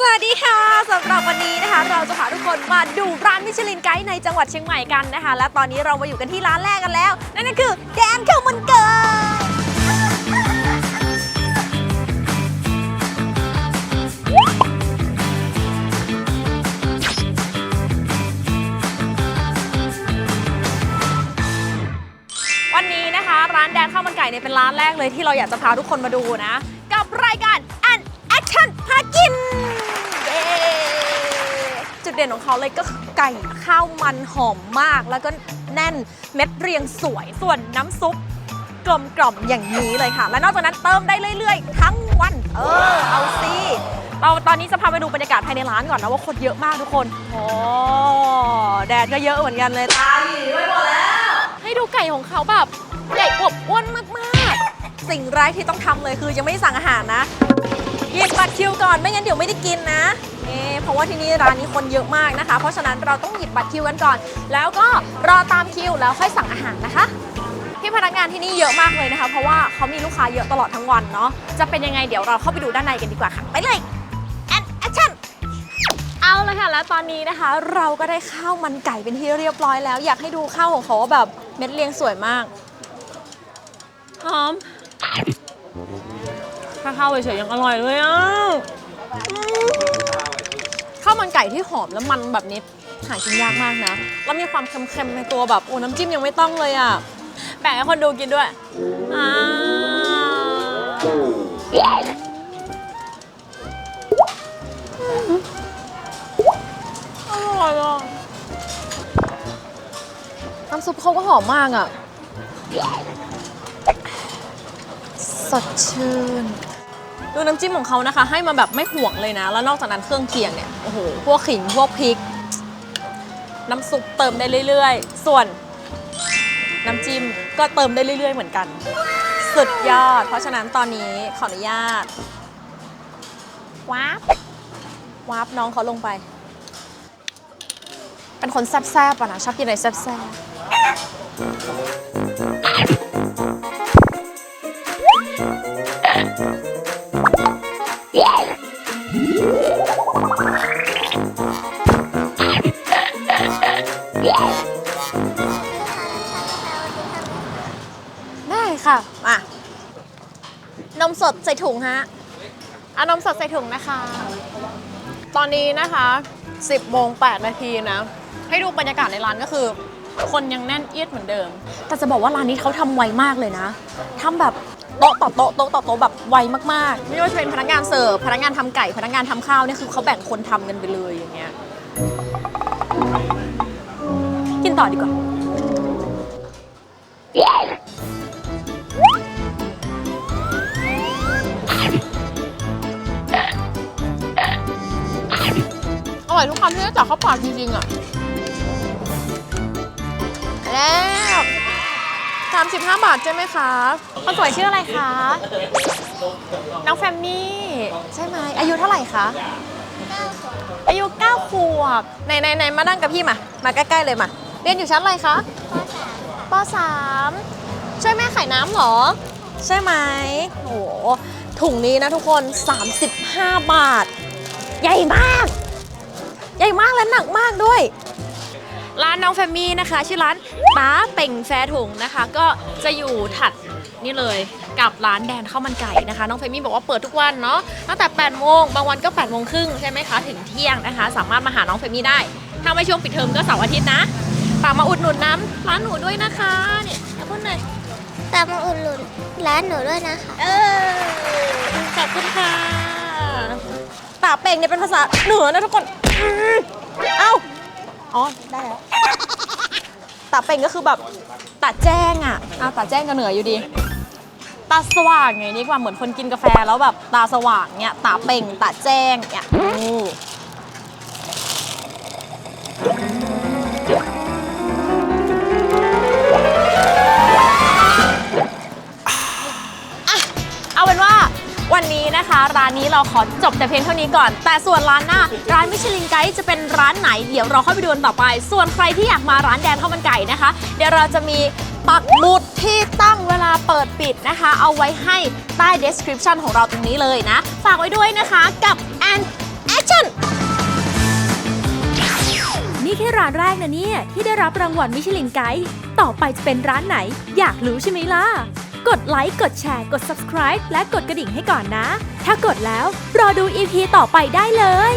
สวัสดีค่ะสำหรับวันนี้นะคะ เราจะพาทุกคนมาดูร้านมิชลินไกด์ในจังหวัดเชียงใหม่กันนะคะ และตอนนี้เรามาอยู่กันที่ร้านแรกกันแล้ว นั่นก็คือแดนข้าวมันไก่วันนี้นะคะ ร้านแดนข้าวมันไก่เนี่ยเป็นร้านแรกเลยที่เราอยากจะพาทุกคนมาดูนะ กับรายการ เด่นของเขาเลยก็คือไก่ข้าวมันหอมมาก แล้วก็แน่นเม็ดเรียงสวย ส่วนน้ำซุปกลมกล่อมอย่างนี้เลยค่ะ และนอกจากนั้นเติมได้เรื่อยๆ ทั้งวัน เออ เอาสิเราตอนนี้จะพาไปดูบรรยากาศภายในร้านก่อนนะว่าคนเยอะมากทุกคน โอ้แดดก็เยอะเหมือนกันเลยตาหลีไปหมดแล้ว ให้ดูไก่ของเขาแบบใหญ่อวบอ้วนมากๆ สิ่งแรกที่ต้องทำเลยคือยังไม่ได้สั่งอาหารนะ หยิบบัตรคิวก่อนไม่งั้นเดี๋ยวไม่ได้กินนะเอ๊เพราะว่าที่นี่ร้านนี้คนเยอะมากนะคะ เพราะฉะนั้นเราต้องหยิบบัตรคิวกันก่อน แล้วก็รอตามคิวแล้วค่อยสั่งอาหารนะคะพี่พนักงานที่นี่เยอะมากเลยนะคะ เพราะว่าเขามีลูกค้าเยอะตลอดทั้งวันเนาะจะเป็นยังไงเดี๋ยวเราเข้าไปดูด้านในกันดีกว่าค่ะไปเลยแอนแอคชั่นเอาละค่ะแล้วตอนนี้นะคะ เราก็ได้ข้าวมันไก่เป็นที่เรียบร้อยแล้ว อยากให้ดูข้าวของเขาว่าแบบเม็ดเรียงสวยมากหอม ถ้าข้าวเฉยๆยังอร่อยเลยอะอืมข้าวมันไก่ที่หอมแล้วมันแบบนี้หากินยากมากนะ แล้วมีความเค็มๆในตัวแบบโอ้น้ำจิ้มยังไม่ต้องเลยอะ แบ่งให้คนดูกินด้วยอ่าอร่อยอะน้ำซุปเขาก็หอมมากอะ สดชื่น ดูน้ำจิ้มของเขานะคะ ให้มาแบบไม่ห่วงเลยนะ แล้วนอกจากนั้นเครื่องเคียงเนี่ยโอ้โหพวกขิงพวกพริก น้ำซุปเติมได้เรื่อยๆ ส่วนน้ำจิ้มก็เติมได้เรื่อย ๆ เหมือนกัน สุดยอด เพราะฉะนั้นตอนนี้ขออนุญาตวาบวาบน้องเขาลงไป เป็นคนแซ่บๆอะนะชอบกินอะไรแซ่บๆ ค่ะมานมสดใส่ถุงฮะเอานมสดใส่ถุงนะคะ ตอนนี้นะคะ 10โมง8นาทีนะ ให้ดูบรรยากาศในร้านก็คือ คนยังแน่นเอียดเหมือนเดิม แต่จะบอกว่าร้านนี้เขาทำไวมากเลยนะทำแบบโต๊ะต่อโต๊ะโต๊ะต่อโต๊ะแบบไวมากๆ ไม่ว่าจะเป็นพนักงานเสิร์ฟพนักงานทำไก่พนักงานทำข้าวเนี่ยคือเขาแบ่งคนทำกันไปเลยอย่างเงี้ยกินต่อดีกว่า ร่อยทุกคำที่ได้จากข้าวปากจริงๆอะแล้ว35 บาทใช่ไหมคะคนสวยชื่ออะไรคะ น้องแฟมมี่ ใช่ไหมอายุเท่าไหร่คะอายุ9ขวบไหนไหนไหนมานั่งกับพี่มา มาใกล้ๆเลยมา เรียนอยู่ชั้นอะไรคะป .3 ช่วยแม่ขายน้ำเหรอ ใช่ไหมโอ้โหถุงนี้นะทุกคน 35 บาท ใหญ่มาก ใหญ่มากและหนักมากด้วย ร้านน้องแฟมมี่นะคะ ชื่อร้านป้าเป่งแฟถุงนะคะ ก็จะอยู่ถัดนี่เลยกับร้านแดนข้าวมันไก่นะคะ น้องแฟมมี่บอกว่าเปิดทุกวันเนาะตั้งแต่8โมงบางวันก็8โมงครึ่งใช่ไหมคะถึงเที่ยงนะคะ สามารถมาหาน้องแฟมมี่ได้ ถ้าไม่ช่วงปิดเทอมก็เสาร์อาทิตย์นะฝากมาอุดหนุนน้ำร้านหนูด้วยนะคะเนี่ยเอาพูดหน่อยตามมาอุดหนุนร้านหนูด้วยนะคะเออขอบคุณค่ะตาเป่งเนี่ยเป็นภาษาเหนือนะทุกคนอืม เอ้า อ๋อ ได้แล้วตาเป่งก็คือแบบตาแจ้งอะอ้าตาแจ้งก็เหนืออยู่ดี ตาสว่างไงนี่กว่าเหมือนคนกินกาแฟแล้วแบบตาสว่างเนี่ยตาเป่งตาแจ้งเนี่ย วันนี้นะคะ ร้านนี้เราขอจบแต่เพียงเท่านี้ก่อน แต่ส่วนร้านหน้า ร้านมิชลินไกด์จะเป็นร้านไหนเดี๋ยวเราค่อยไปดูกันต่อไป ส่วนใครที่อยากมาร้านแดนข้าวมันไก่นะคะ เดี๋ยวเราจะมีปักหมุดที่ตั้งเวลาเปิดปิดนะคะ เอาไว้ให้ใต้ description ของเราตรงนี้เลยนะ ฝากไว้ด้วยนะคะกับ and action นี่แค่ร้านแรกนะเนี่ย ที่ได้รับรางวัลมิชลินไกด์ ต่อไปจะเป็นร้านไหน อยากรู้ใช่ไหมล่ะ กดไลค์ กดแชร์ กด subscribe และกดกระดิ่งให้ก่อนนะ ถ้ากดแล้วรอดู EP ต่อไปได้เลย